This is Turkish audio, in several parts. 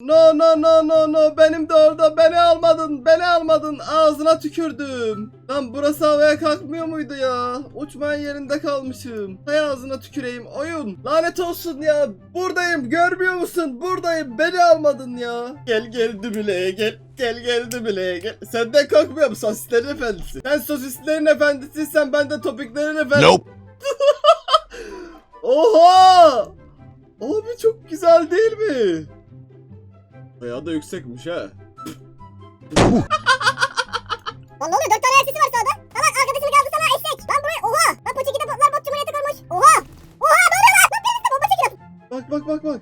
No no no no no benim de orada beni almadın beni almadın ağzına tükürdüm. Lan burası havaya kalkmıyor muydu ya? Uçmayan yerinde kalmışım. Hay ağzına tüküreyim oyun. Lanet olsun ya buradayım görmüyor musun buradayım beni almadın ya. Gel gel dümüle gel. Gel gel dümüle gel. Senden kalkmıyor mu sosislerin efendisi? Sen sosislerin efendisiysen ben de topiklerin efendisi. Nope. Oha! Abi çok güzel değil mi? Bayağı da yüksekmiş ha. Lan ne oluyor? Dört tane elbisesi var sağda. Lan bak arkadaşını kaldı sana eşek. Lan buraya oha. Lan Poçiki'de botlar bot cumhuriyeti kurmuş. Oha. Oha ne oluyor lan? Lan birisi bomba çekiyor. Bak bak bak bak.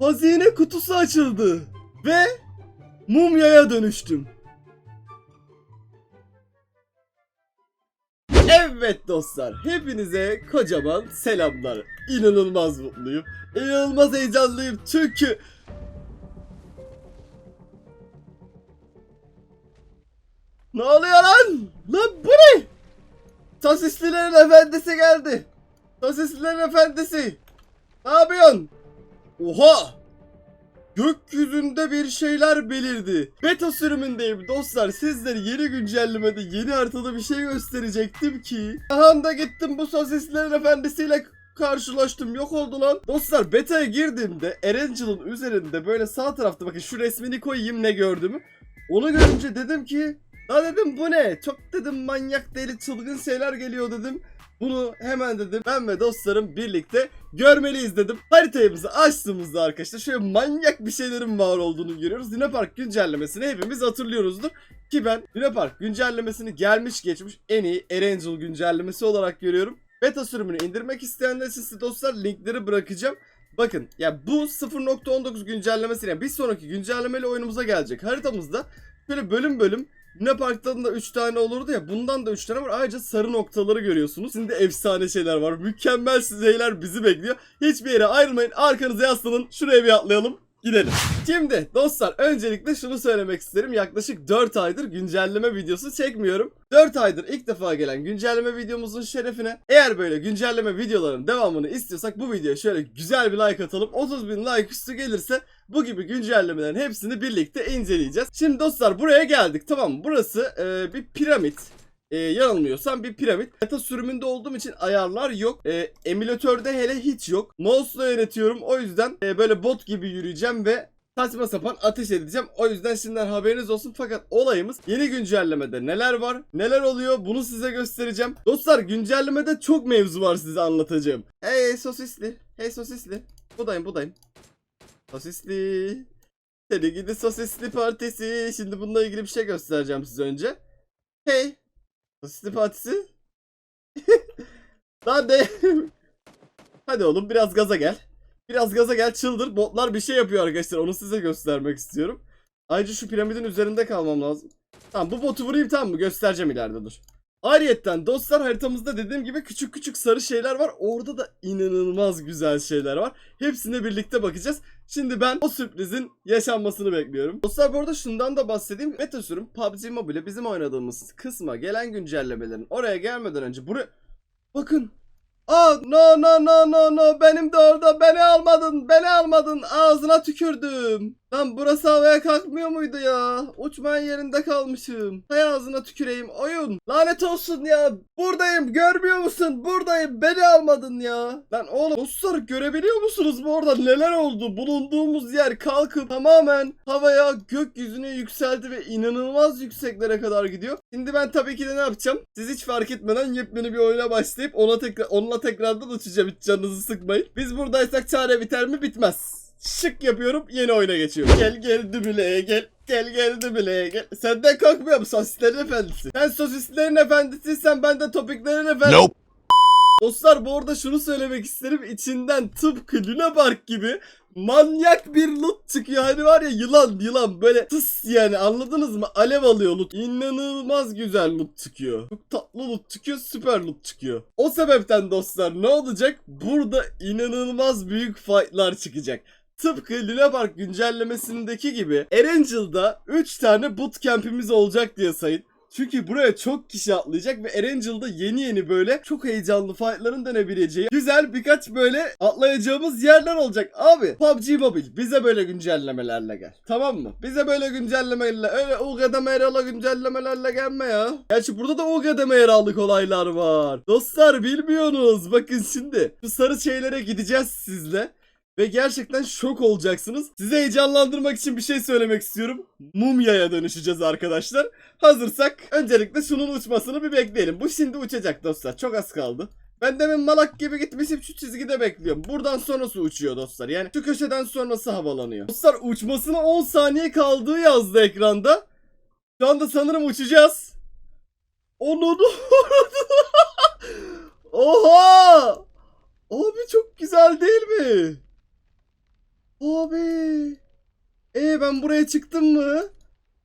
Hazine kutusu açıldı. Ve mumyaya dönüştüm. Evet dostlar, hepinize kocaman selamlar. İnanılmaz mutluyum. İnanılmaz heyecanlıyım çünkü... Ne oluyor lan? Lan bu ne? Sosislilerin efendisi geldi. Sosislilerin efendisi. Ne yapıyorsun? Oha! Gökyüzünde bir şeyler belirdi. Beta sürümündeyim dostlar. Sizlere yeni güncellemede yeni haritada bir şey gösterecektim ki. Aha da gittim bu sosislerin efendisiyle karşılaştım. Yok oldu lan. Dostlar beta'ya girdiğimde Erangel'ın üzerinde böyle sağ tarafta bakın şu resmini koyayım ne gördüğümü. Onu görünce dedim ki La dedim bu ne? Çok dedim manyak deli çılgın şeyler geliyor dedim. Bunu hemen dedim ben ve dostlarım birlikte görmeliyiz dedim. Haritamızı açtığımızda arkadaşlar şöyle manyak bir şeylerin var olduğunu görüyoruz. Luna Park güncellemesini hepimiz hatırlıyoruzdur. Ki ben Luna Park güncellemesini gelmiş geçmiş en iyi Erangel güncellemesi olarak görüyorum. Beta sürümünü indirmek isteyenler size dostlar linkleri bırakacağım. Bakın ya bu 0.19 güncellemesiyle bir sonraki güncellemeyle oyunumuza gelecek. Haritamızda şöyle bölüm bölüm Luna Park'tan da 3 tane olurdu ya bundan da 3 tane var. Ayrıca sarı noktaları görüyorsunuz. Şimdi efsane şeyler var. Mükemmel şeyler bizi bekliyor. Hiçbir yere ayrılmayın. Arkanıza yaslanın. Şuraya bir atlayalım. Gidelim. Şimdi dostlar öncelikle şunu söylemek isterim. Yaklaşık 4 aydır güncelleme videosu çekmiyorum. 4 aydır ilk defa gelen güncelleme videomuzun şerefine eğer böyle güncelleme videoların devamını istiyorsak bu videoya şöyle güzel bir like atalım. 30 bin like üstü gelirse bu gibi güncellemelerin hepsini birlikte inceleyeceğiz. Şimdi dostlar buraya geldik tamam mı? Burası e, bir piramit. E, yanılmıyorsam bir piramit. Beta sürümünde olduğum için ayarlar yok. E, emülatörde hele hiç yok. Mouse'la yönetiyorum. O yüzden e, böyle bot gibi yürüyeceğim ve saçma sapan ateş edeceğim. O yüzden şimdiden haberiniz olsun. Fakat olayımız yeni güncellemede neler var, neler oluyor bunu size göstereceğim. Dostlar güncellemede çok mevzu var size anlatacağım. Hey sosisli, hey sosisli. Budayım budayım. Sosisli. Seni gidi sosisli partisi. Şimdi bununla ilgili bir şey göstereceğim size önce. Hey. Sosisli partisi. Lan ne? Hadi oğlum biraz gaza gel. Biraz gaza gel çıldır. Botlar bir şey yapıyor arkadaşlar. Onu size göstermek istiyorum. Ayrıca şu piramidin üzerinde kalmam lazım. Tamam bu botu vurayım tamam mı? Göstereceğim ileride dur. Ayrıyetten dostlar haritamızda dediğim gibi küçük küçük sarı şeyler var. Orada da inanılmaz güzel şeyler var. Hepsine birlikte bakacağız. Şimdi ben o sürprizin yaşanmasını bekliyorum. Dostlar bu arada şundan da bahsedeyim. Meta sürüm PUBG Mobile bizim oynadığımız kısma gelen güncellemelerin oraya gelmeden önce buraya... Bakın Aa no no no no no benim de orada beni almadın beni almadın ağzına tükürdüm. Lan burası havaya kalkmıyor muydu ya? Uçmayan yerinde kalmışım. Hay ağzına tüküreyim oyun. Lanet olsun ya. Buradayım görmüyor musun? Buradayım beni almadın ya. Lan oğlum dostlar görebiliyor musunuz bu orada neler oldu? Bulunduğumuz yer kalkıp tamamen havaya gökyüzüne yükseldi ve inanılmaz yükseklere kadar gidiyor. Şimdi ben tabii ki de ne yapacağım? Siz hiç fark etmeden yepyeni bir oyuna başlayıp ona tekrar onunla tekrardan uçacağım hiç canınızı sıkmayın. Biz buradaysak çare biter mi bitmez. Şık yapıyorum yeni oyuna geçiyorum. Gel gel dümüleye gel. Gel gel dümüleye gel. Senden kalkmıyor mu sosislerin efendisi? Sen sosislerin efendisiysen ben de topiklerin efendisi. Nope. Dostlar bu arada şunu söylemek isterim. İçinden tıpkı Luna Park gibi manyak bir loot çıkıyor. Hani var ya yılan yılan böyle tıs yani anladınız mı? Alev alıyor loot. İnanılmaz güzel loot çıkıyor. Çok tatlı loot çıkıyor. Süper loot çıkıyor. O sebepten dostlar ne olacak? Burada inanılmaz büyük fightlar çıkacak. Tıpkı Luna Park güncellemesindeki gibi Erangel'da 3 tane bootcamp'imiz olacak diye sayın. Çünkü buraya çok kişi atlayacak ve Erangel'da yeni yeni böyle çok heyecanlı fightların dönebileceği güzel birkaç böyle atlayacağımız yerler olacak. Abi PUBG Mobile bize böyle güncellemelerle gel. Tamam mı? Bize böyle güncellemelerle öyle UG'da Eral'a güncellemelerle gelme ya. Gerçi burada da UG'da Eral'lık olaylar var. Dostlar bilmiyorsunuz. Bakın şimdi şu sarı şeylere gideceğiz sizle. Ve gerçekten şok olacaksınız. Size heyecanlandırmak için bir şey söylemek istiyorum. Mumya'ya dönüşeceğiz arkadaşlar. Hazırsak öncelikle şunun uçmasını bir bekleyelim. Bu şimdi uçacak dostlar. Çok az kaldı. Ben demin malak gibi gitmişim şu çizgide bekliyorum. Buradan sonrası uçuyor dostlar. Yani şu köşeden sonrası havalanıyor. Dostlar uçmasına 10 saniye kaldığı yazdı ekranda. Şu anda sanırım uçacağız. Onu Oha! Abi çok güzel değil mi? Abi. E ben buraya çıktım mı?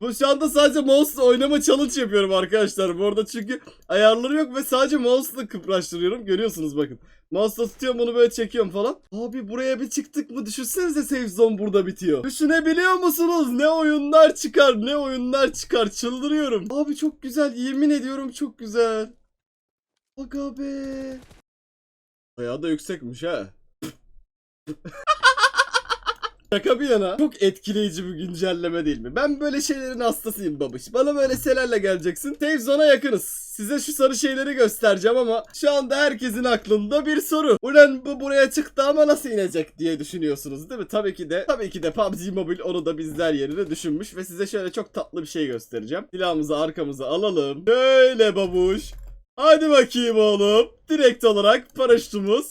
Bu şu anda sadece mouse'la oynama challenge yapıyorum arkadaşlar. Bu arada çünkü ayarları yok ve sadece mouse'la kıpraştırıyorum. Görüyorsunuz bakın. Mouse'la tutuyorum bunu böyle çekiyorum falan. Abi buraya bir çıktık mı düşünsenize save zone burada bitiyor. Düşünebiliyor musunuz? Ne oyunlar çıkar ne oyunlar çıkar çıldırıyorum. Abi çok güzel yemin ediyorum çok güzel. Aga be. Bayağı da yüksekmiş ha. Şaka bir yana çok etkileyici bir güncelleme değil mi? Ben böyle şeylerin hastasıyım babiş. Bana böyle şeylerle geleceksin. Save zone'a yakınız. Size şu sarı şeyleri göstereceğim ama şu anda herkesin aklında bir soru. Ulan bu buraya çıktı ama nasıl inecek diye düşünüyorsunuz değil mi? Tabii ki de tabii ki de PUBG Mobile onu da bizler yerine düşünmüş ve size şöyle çok tatlı bir şey göstereceğim. Silahımızı arkamıza alalım. Şöyle babuş. Hadi bakayım oğlum. Direkt olarak paraşütümüz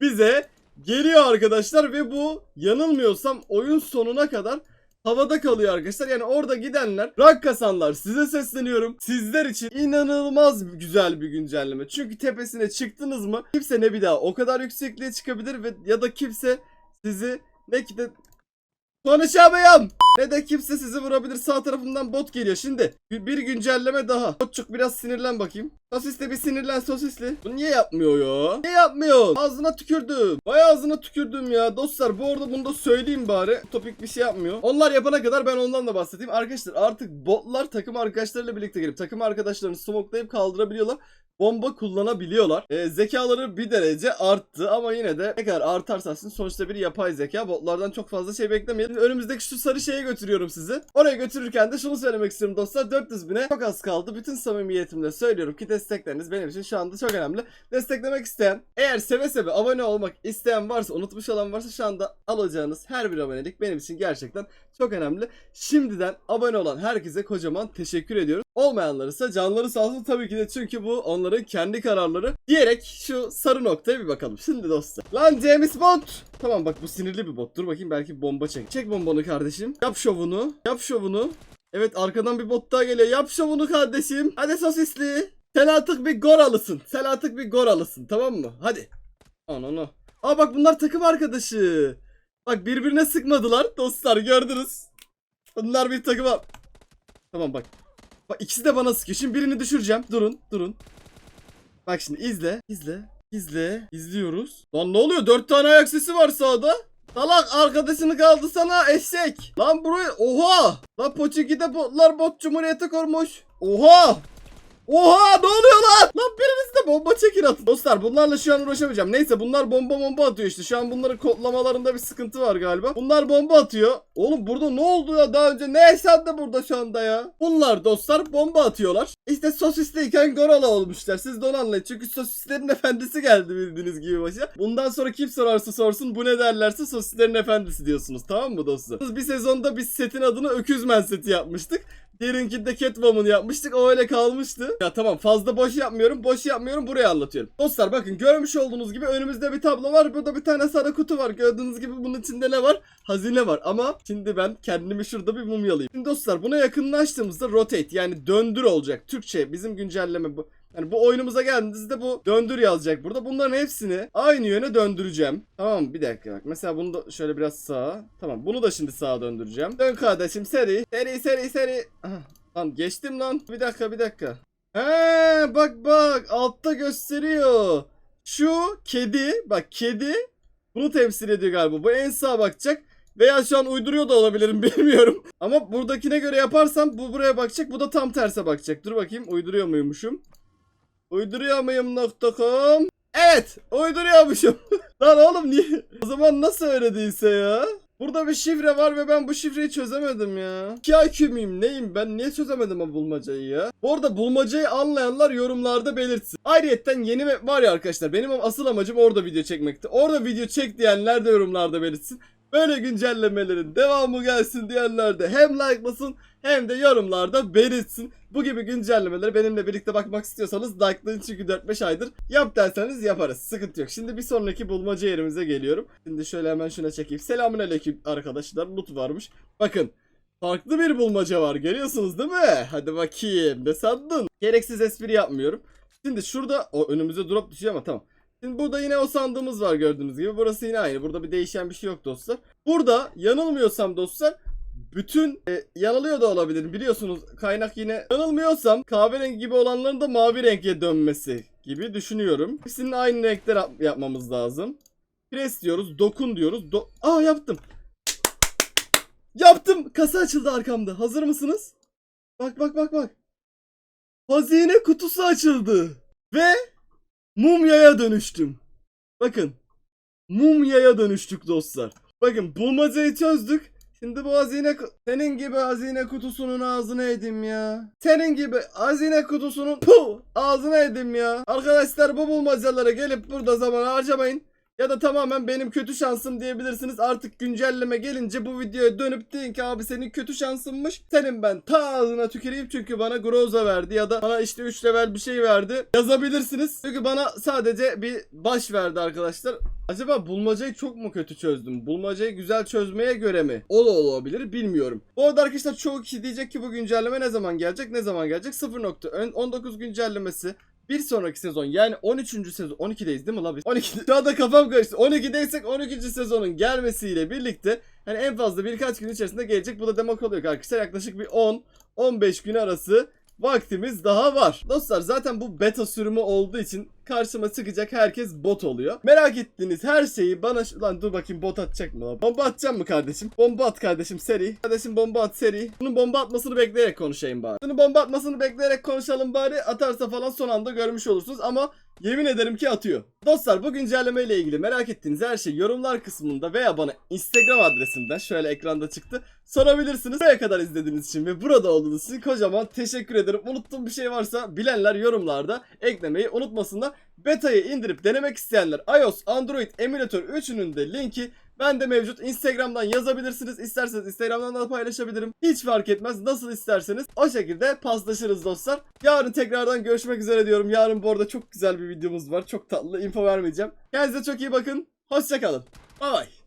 bize geliyor arkadaşlar ve bu yanılmıyorsam oyun sonuna kadar havada kalıyor arkadaşlar. Yani orada gidenler rank kasanlar size sesleniyorum. Sizler için inanılmaz güzel bir güncelleme. Çünkü tepesine çıktınız mı kimse ne bir daha o kadar yüksekliğe çıkabilir ve ya da kimse sizi ne ki de konuşamayam. Ne de kimse sizi vurabilir. Sağ tarafından bot geliyor. Şimdi bir, güncelleme daha. Botçuk biraz sinirlen bakayım. Sosisli bir sinirlen sosisli. Bu niye yapmıyor ya? Niye yapmıyor? Ağzına tükürdüm. Vay ağzına tükürdüm ya. Dostlar bu arada bunu da söyleyeyim bari. Topik bir şey yapmıyor. Onlar yapana kadar ben ondan da bahsedeyim. Arkadaşlar artık botlar takım arkadaşlarıyla birlikte gelip takım arkadaşlarını smoklayıp kaldırabiliyorlar bomba kullanabiliyorlar. Ee, zekaları bir derece arttı ama yine de ne kadar artarsa sonuçta bir yapay zeka. Botlardan çok fazla şey beklemeyin. Önümüzdeki şu sarı şeye götürüyorum sizi. Oraya götürürken de şunu söylemek istiyorum dostlar. 400 bine çok az kaldı. Bütün samimiyetimle söylüyorum ki destekleriniz benim için şu anda çok önemli. Desteklemek isteyen, eğer seve seve abone olmak isteyen varsa, unutmuş olan varsa şu anda alacağınız her bir abonelik benim için gerçekten çok önemli. Şimdiden abone olan herkese kocaman teşekkür ediyorum. Olmayanlar ise canları sağ olsun tabii ki de çünkü bu onların kendi kararları. Diyerek şu sarı noktaya bir bakalım. Şimdi dostlar. Lan James Bond. Tamam bak bu sinirli bir bot. Dur bakayım belki bomba çek. Çek bombanı kardeşim. Yap şovunu. Yap şovunu. Evet arkadan bir bot daha geliyor. Yap şovunu kardeşim. Hadi sosisli. Sen artık bir gol alısın. Sen artık bir gol alısın. Tamam mı? Hadi. Ananı. Aa bak bunlar takım arkadaşı. Bak birbirine sıkmadılar. Dostlar gördünüz. Bunlar bir takım. Tamam bak. Bak ikisi de bana sıkıyor. Şimdi birini düşüreceğim. Durun, durun. Bak şimdi izle, izle, izle. İzliyoruz. Lan ne oluyor? Dört tane ayak sesi var sağda. Salak arkadaşını kaldı sana eşek. Lan buraya oha. Lan Poçiki'de botlar bot cumhuriyete kurmuş. Oha. Oha ne oluyor lan? Lan biriniz de bomba çekin atın. Dostlar bunlarla şu an uğraşamayacağım. Neyse bunlar bomba bomba atıyor işte. Şu an bunların kodlamalarında bir sıkıntı var galiba. Bunlar bomba atıyor. Oğlum burada ne oldu ya daha önce? Ne yaşandı burada şu anda ya? Bunlar dostlar bomba atıyorlar. İşte sosisliyken Gorala olmuşlar. Siz de onu anlayın. Çünkü sosislerin efendisi geldi bildiğiniz gibi başa. Bundan sonra kim sorarsa sorsun bu ne derlerse sosislerin efendisi diyorsunuz. Tamam mı dostlar? Bir sezonda biz setin adını Öküzmen seti yapmıştık. Diğerinkinde Catwoman yapmıştık. O öyle kalmıştı. Ya tamam fazla boş yapmıyorum. Boş yapmıyorum. Buraya anlatıyorum. Dostlar bakın görmüş olduğunuz gibi önümüzde bir tablo var. Burada bir tane sarı kutu var. Gördüğünüz gibi bunun içinde ne var? Hazine var. Ama şimdi ben kendimi şurada bir mumyalayayım. Şimdi dostlar buna yakınlaştığımızda rotate yani döndür olacak. Türkçe bizim güncelleme bu. Yani bu oyunumuza geldiğinizde bu döndür yazacak burada. Bunların hepsini aynı yöne döndüreceğim. Tamam? Bir dakika bak. Mesela bunu da şöyle biraz sağa. Tamam bunu da şimdi sağa döndüreceğim. Dön kardeşim seri. Seri seri seri. Aha, Lan geçtim lan. Bir dakika bir dakika. He bak bak altta gösteriyor. Şu kedi bak kedi bunu temsil ediyor galiba. Bu en sağa bakacak. Veya şu an uyduruyor da olabilirim bilmiyorum. Ama buradakine göre yaparsam bu buraya bakacak. Bu da tam terse bakacak. Dur bakayım uyduruyor muymuşum? Uyduruyor muyum .com Evet uyduruyormuşum. Lan oğlum niye? O zaman nasıl öyle ya? Burada bir şifre var ve ben bu şifreyi çözemedim ya. 2 IQ miyim neyim ben niye çözemedim o bulmacayı ya? Bu arada bulmacayı anlayanlar yorumlarda belirtsin. Ayrıyetten yeni map var ya arkadaşlar benim asıl amacım orada video çekmekti. Orada video çek diyenler de yorumlarda belirtsin. Böyle güncellemelerin devamı gelsin diyenler de hem likelasın hem de yorumlarda belirtsin. Bu gibi güncellemeleri benimle birlikte bakmak istiyorsanız likelayın çünkü 4-5 aydır yap derseniz yaparız. Sıkıntı yok. Şimdi bir sonraki bulmaca yerimize geliyorum. Şimdi şöyle hemen şuna çekeyim. Selamünaleyküm arkadaşlar. Loot varmış. Bakın. Farklı bir bulmaca var. Görüyorsunuz değil mi? Hadi bakayım. Ne sandın? Gereksiz espri yapmıyorum. Şimdi şurada o önümüze drop düşüyor ama tamam. Şimdi burada yine o sandığımız var gördüğünüz gibi. Burası yine aynı. Burada bir değişen bir şey yok dostlar. Burada yanılmıyorsam dostlar bütün e, yanılıyor da olabilir biliyorsunuz kaynak yine yanılmıyorsam kahverengi gibi olanların da mavi renke dönmesi gibi düşünüyorum. Hepsinin aynı renkler yap- yapmamız lazım. Press diyoruz, dokun diyoruz. Do- Aa yaptım. Yaptım. Kasa açıldı arkamda. Hazır mısınız? Bak bak bak bak. Hazine kutusu açıldı. Ve mumyaya dönüştüm. Bakın. Mumyaya dönüştük dostlar. Bakın bulmacayı çözdük. Şimdi bu hazine senin gibi hazine kutusunun ağzına edim ya. Senin gibi hazine kutusunun puh, ağzına edim ya. Arkadaşlar bu bulmacalara gelip burada zaman harcamayın. Ya da tamamen benim kötü şansım diyebilirsiniz. Artık güncelleme gelince bu videoya dönüp deyin ki abi senin kötü şansınmış. Senin ben ta ağzına tüküreyim çünkü bana Groza verdi ya da bana işte 3 level bir şey verdi. Yazabilirsiniz. Çünkü bana sadece bir baş verdi arkadaşlar. Acaba bulmacayı çok mu kötü çözdüm? Bulmacayı güzel çözmeye göre mi? O da olabilir bilmiyorum. Bu arada arkadaşlar çoğu kişi diyecek ki bu güncelleme ne zaman gelecek? Ne zaman gelecek? 0.19 güncellemesi bir sonraki sezon yani 13. sezon 12'deyiz değil mi la biz? 12. Şu anda kafam karıştı. 12'deysek 12. sezonun gelmesiyle birlikte hani en fazla birkaç gün içerisinde gelecek. Bu da demek oluyor arkadaşlar yaklaşık bir 10 15 gün arası vaktimiz daha var. Dostlar zaten bu beta sürümü olduğu için karşıma çıkacak herkes bot oluyor. Merak ettiğiniz her şeyi bana... Lan dur bakayım bot atacak mı? Bomba atacağım mı kardeşim? Bomba at kardeşim seri. Kardeşim bomba at seri. Bunun bomba atmasını bekleyerek konuşayım bari. Bunun bomba atmasını bekleyerek konuşalım bari. Atarsa falan son anda görmüş olursunuz ama yemin ederim ki atıyor. Dostlar bu güncelleme ile ilgili merak ettiğiniz her şey yorumlar kısmında veya bana Instagram adresimden şöyle ekranda çıktı sorabilirsiniz. Buraya kadar izlediğiniz için ve burada olduğunuz için kocaman teşekkür ederim. Unuttuğum bir şey varsa bilenler yorumlarda eklemeyi unutmasınlar. Beta'yı indirip denemek isteyenler iOS, Android, emülatör üçünün de linki bende mevcut. Instagram'dan yazabilirsiniz. İsterseniz Instagram'dan da paylaşabilirim. Hiç fark etmez. Nasıl isterseniz o şekilde paslaşırız dostlar. Yarın tekrardan görüşmek üzere diyorum. Yarın bu arada çok güzel bir videomuz var. Çok tatlı info vermeyeceğim. Kendinize çok iyi bakın. Hoşçakalın. Bay bay.